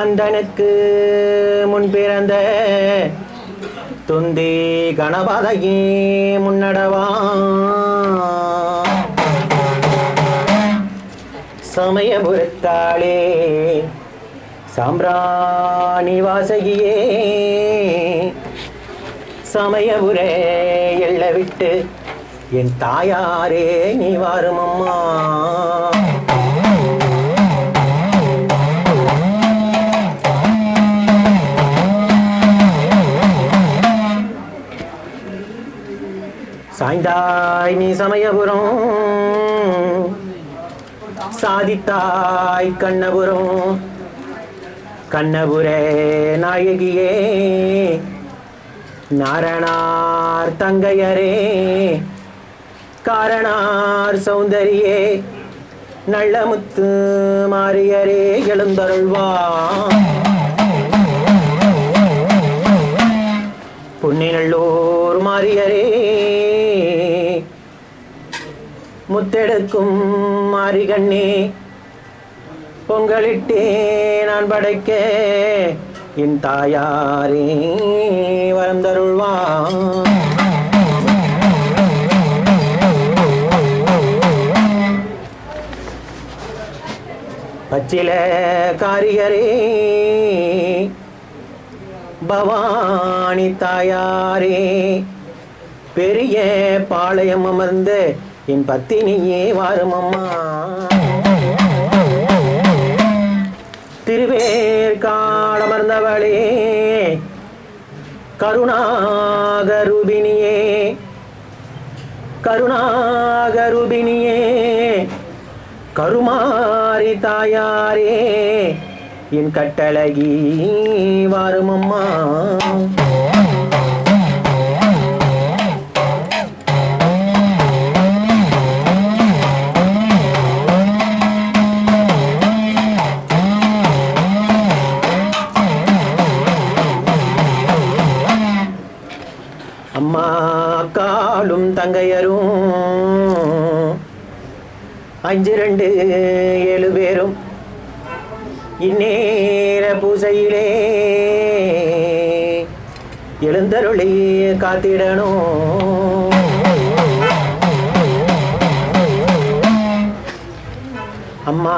கண்டனுக்கு முன் பிறந்த துந்தி கணபதையே முன்னடவா. சமயபுரத்தாளே சாம்பிராணி வாசகியே சமயபுரே எள்ள விட்டு என் தாயாரே நீ வாரும் அம்மா சாய்ந்தாய் நீ சமயபுரம். சாதித்தாய் கண்ணபுரம். கண்ணபுரே நாயகியே நாரணார் தங்கையரே காரணார் சௌந்தரியே நல்லமுத்து மாரியரே எழுந்தருள்வா புன்னிநல்லூர் மாரியரே முத்தெடுக்கும் மாரிகண்ணே பொங்கலிட்டே நான் படைக்க என் தாயாரே வரந்தருள்வான். பச்சில காரியரே பவானி தாயாரே பெரிய பாளையம் அமர்ந்த என் பத்தினியே வாருமம்மா அம்மா திருவேற்கால் கருணாகருபிணியே கருணாகருபிணியே கருமாரி தாயாரே என் கட்டழகி நேர பூசையிலே. எழுந்தருளி காத்திடணும் அம்மா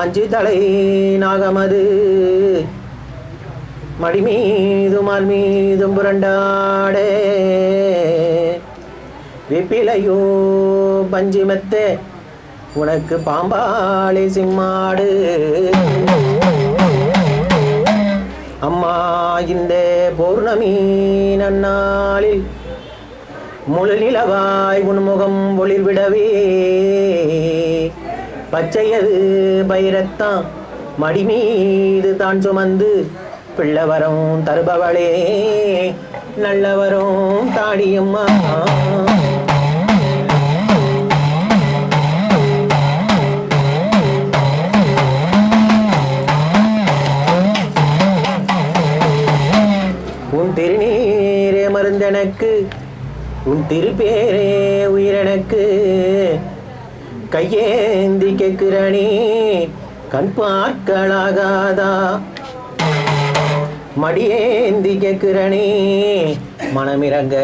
அஞ்சு தலை நாகமது. மடி மீதும் மால் மீதும் புரண்டாடே. விப்பிலையோ பஞ்சு மெத்த உனக்கு பாம்பாளி சிம்மாடு. முழு நிலவாய் உன்முகம் ஒளிர்விடவே. பச்சையது பைரத்தான் மடி மீது தான் சுமந்து பிள்ளவரும் தருபவளே. நல்லவரும் தாடியம்மா. உன் திருநீரே மருந்தெனக்கு உன் திருப்பேரே உயிரெனக்கு. கையேந்தி கேட்கிறனே கண் பார்க்கலாகாதா? மடியேந்தி கேட்கிறனே மனமிறங்க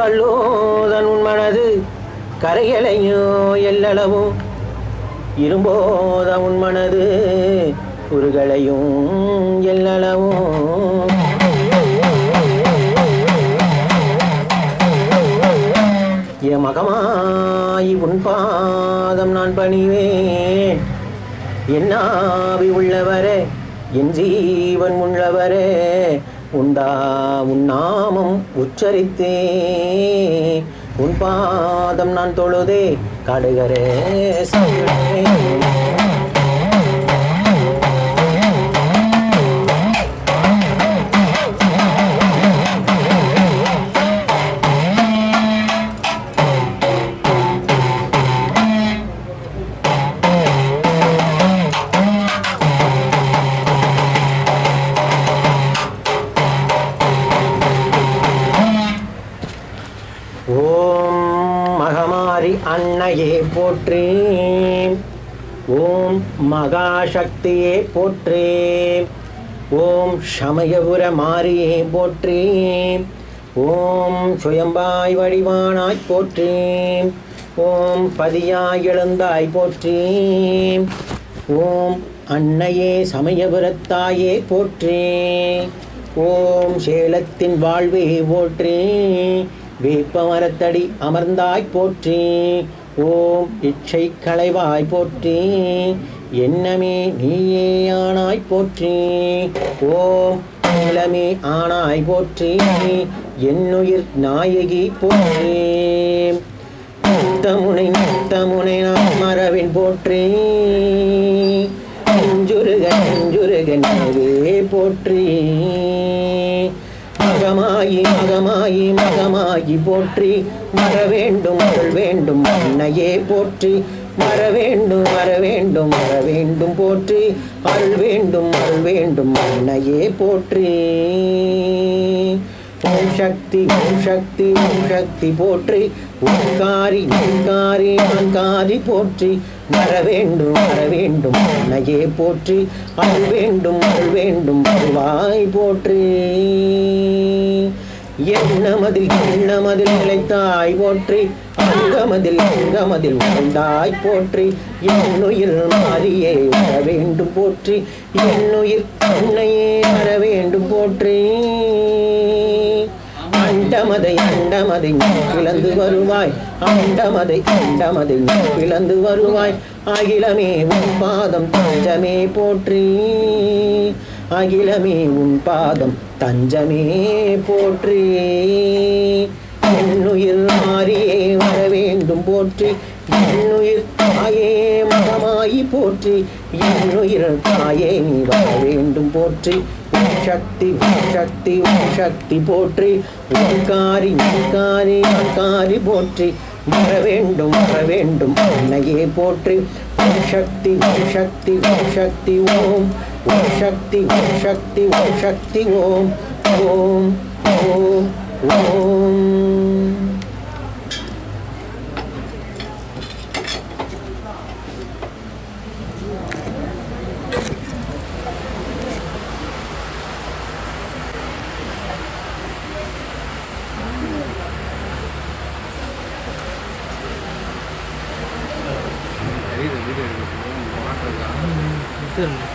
கல்லோதன் உன் மனது கரைகளையும் எல்லளவும் இரும்போத உன் மனது உருகளையும் எல்லளவும் என் மகமாய் உன் பாதம் நான் பணிவேன். என் ஆவி உள்ளவரே என் ஜீவன் உள்ளவரே உண்டா உன் நாமம் உச்சரித்தே. உன் பாதம் நான் தொழுதே கடுகரே அன்னையே போற்றி ஓம் மகாசக்தியே போற்றி ஓம் சமயபுர மாரியே போற்றி ஓம் சுயம்பாய் வடிவானாய் போற்றி ஓம் பதியாய் எழுந்தாய் போற்றி ஓம் அன்னையே சமயபுரத்தாயே போற்றி ஓம் சேலத்தின் வாழ்வே போற்றி வேப்பமரத்தடி அமர்ந்தாய் போற்றி. ஓம் இச்சை களைவாய் போற்றி. என்னமே நீயே ஆனாய் போற்றி. ஓம் நிலமே ஆனாய் போற்றி. என்னுயிர் நாயகி போற்றி. முத்தமுனை முத்தமுனை நாம் மரவின் போற்றி. நெஞ்சுருக நெஞ்சுருக நெருவே போற்றி. மகமாயி மகமாயி மகமாயி போற்றி. வர வேண்டும் அருள் வேண்டும் அன்னையே போற்றி. வர வேண்டும் வர வேண்டும் வர வேண்டும் போற்றி. அருள் வேண்டும் அருள் வேண்டும் அன்னையே போற்றி. ஓம் சக்தி ஓம் சக்தி ஓம் சக்தி போற்றி. ஓங்காரி ஓங்காரி ஓங்காரி போற்றி. வர வேண்டும் வர வேண்டும் அன்னையே போற்றி. அருள் வேண்டும் அருள் வேண்டும் அருள்வாய் போற்றி. எண்ணமதில் எண்ணமதில் நிலைத்தாய் போற்றி. அங்கமதில் அங்கமதில் வாழ்ந்தாய் போற்றி. என்னுயிர் மாறியே வர வேண்டும் போற்றி. என்னுயிர் அன்னையே வர வேண்டும் போற்றி. அண்டமதை அண்டமதை பிளந்து வருவாய். அண்டமதை அண்டமதை பிளந்து வருவாய். அகிலமே உன் பாதம் தஞ்சமே போற்றி. அகிலமே உன் பாதம் தஞ்சமே போற்றி. என்னுயிர் மாறியே வர வேண்டும் போற்றி. என்னுயிர் தாயே மகமாயி போற்றி. என்னுயிர் தாயே நீ வர வேண்டும் போற்றி. சக்தி சக்தி சக்தி போற்றி. ஓங்காரி ஓங்காரி ஓங்காரி போற்றி. வர வேண்டும் வர வேண்டும் அன்னையே போற்றி. சக்தி சக்தி ஓம் சக்தி ஓம். சக்தி ஓம் ஓம் சக்தி ஓம். சக்தி ஓம் சக்தி ஓம். ห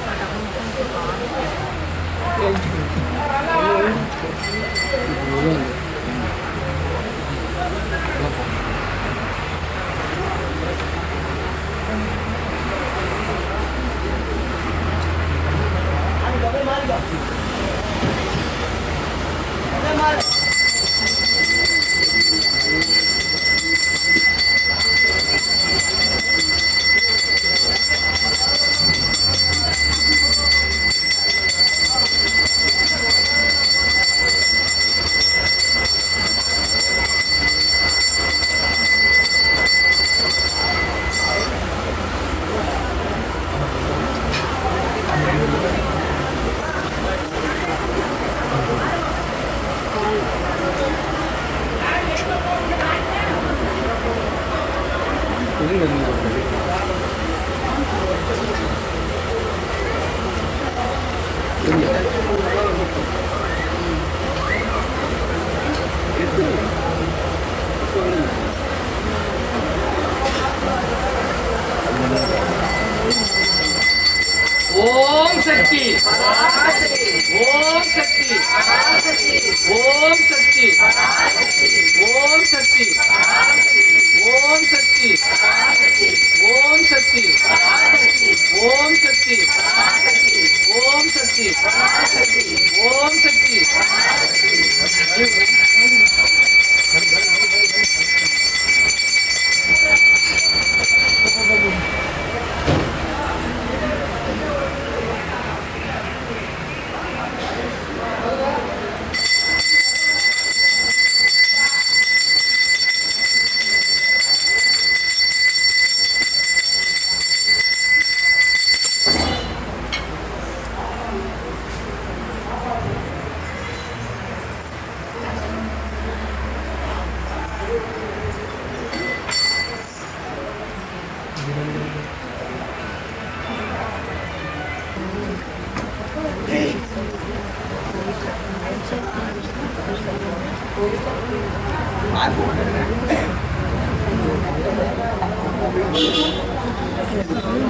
and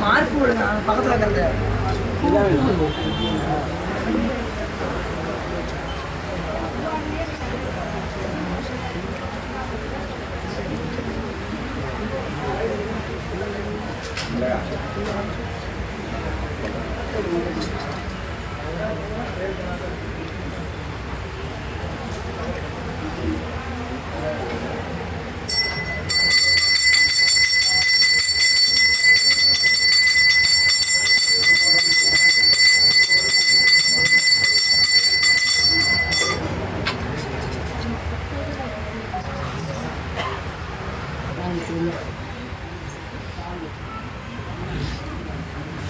மார்க் போடுங்க பக்கத்தில் இருக்கிறது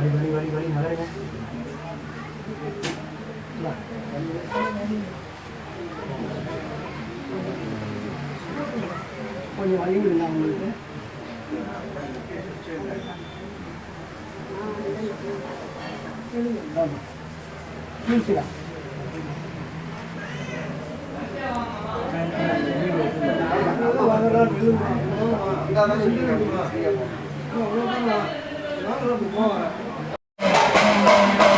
गाड़ी गाड़ी गाड़ी गाड़ी ना गाड़ी கொஞ்சம் வழி விடுங்க அவங்களுக்கு ஜூஸுடா இங்கே அதான் சொல்லி போவேன் Boom, boom.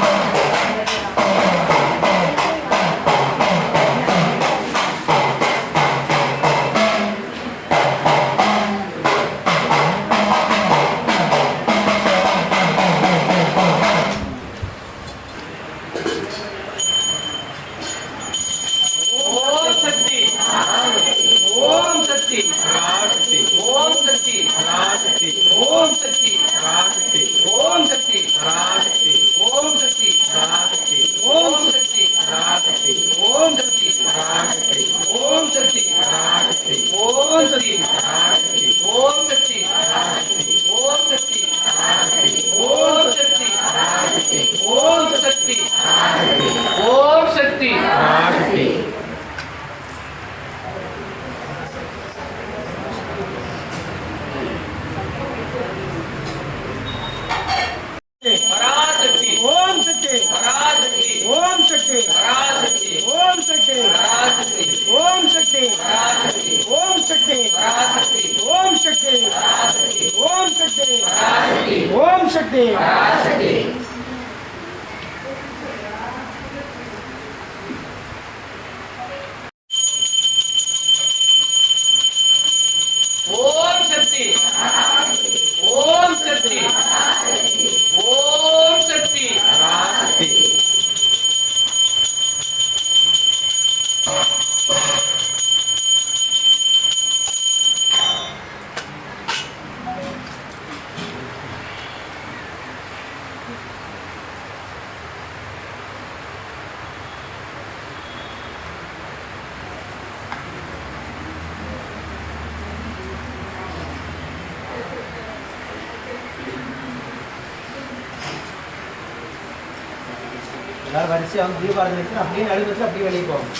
எல்லாரும் வரிசையாக வந்து தீபாவளி வச்சு அப்படியே நடுவு வச்சு அப்படியே வெளியே போவாங்க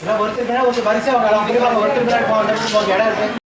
எல்லாம் ஒருத்தர் ஒருத்தர் வரிசையாக அவங்க ஒருத்தர் போவாங்க இடம் இருக்கு.